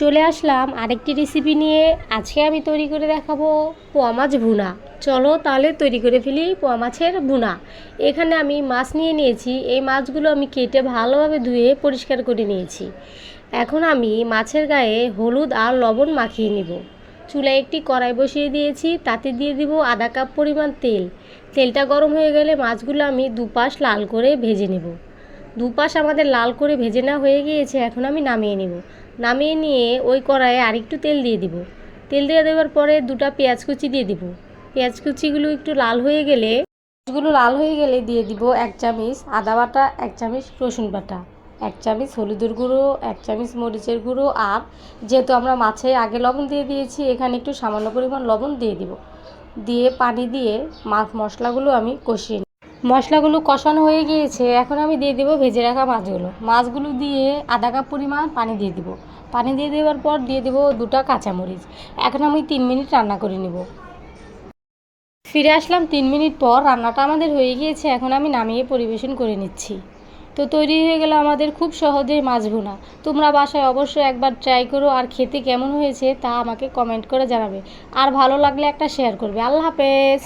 চলে আসলাম আরেকটি রেসিপি নিয়ে। আজকে আমি তৈরি করে দেখাবো পোয়া মাছ ভুনা। চলো তাহলে তৈরি করে ফেলি পোয়া মাছের ভুনা। এখানে আমি মাছ নিয়ে নিয়েছি। এই মাছগুলো আমি কেটে ভালোভাবে ধুয়ে পরিষ্কার করে নিয়েছি। এখন আমি মাছের গায়ে হলুদ আর লবণ মাখিয়ে নিব। চুলায় একটি কড়াই বসিয়ে দিয়েছি। তাতে দিয়ে দিব আধা কাপ পরিমাণ তেল। তেলটা গরম হয়ে গেলে মাছগুলো আমি দুপাশ লাল করে ভেজে নেব। দুপাশ আমাদের লাল করে ভেজে না হয়ে গিয়েছে, এখন আমি নামিয়ে নেব। নামিয়ে নিয়ে ওই কড়াইয়ে আরেকটু তেল দিয়ে দিব। তেল দিয়ে দেওয়ার পরে দুটো পেঁয়াজ কুচি দিয়ে দিব। পেঁয়াজ কুচিগুলো একটু লাল হয়ে গেলে, পেঁয়াজগুলো লাল হয়ে গেলে দিয়ে দিব এক চামচ আদা বাটা, এক চামচ রসুন বাটা, এক চামচ হলুদের গুঁড়ো, এক চামচ মরিচের গুঁড়ো আর যেহেতু আমরা মাছে আগে লবণ দিয়ে দিয়েছি, এখানে একটু সামান্য পরিমাণ লবণ দিয়ে দিব। দিয়ে পানি দিয়ে মাছ মশলাগুলো আমি কষিয়ে মশলাগুলো কষানো হয়ে গিয়েছে, এখন আমি দিয়ে দেবো ভেজে রাখা মাছগুলো। মাছগুলো দিয়ে আধা কাপ পরিমাণ পানি দিয়ে দেবো। পানি দিয়ে দেওয়ার পর দিয়ে দেবো দুটো কাঁচামরিচ। এখন আমি তিন মিনিট রান্না করে নেব। ফিরে আসলাম তিন মিনিট পর, রান্নাটা আমাদের হয়ে গিয়েছে, এখন আমি নামিয়ে পরিবেশন করে নিচ্ছি। তো তৈরি হয়ে গেল আমাদের খুব সহজেই মাছ ভুনা। তোমরা বাসায় অবশ্যই একবার ট্রাই করো আর খেতে কেমন হয়েছে তা আমাকে কমেন্ট করে জানাবে। আর ভালো লাগলে একটা শেয়ার করবে। আল্লাহ হাফেজ!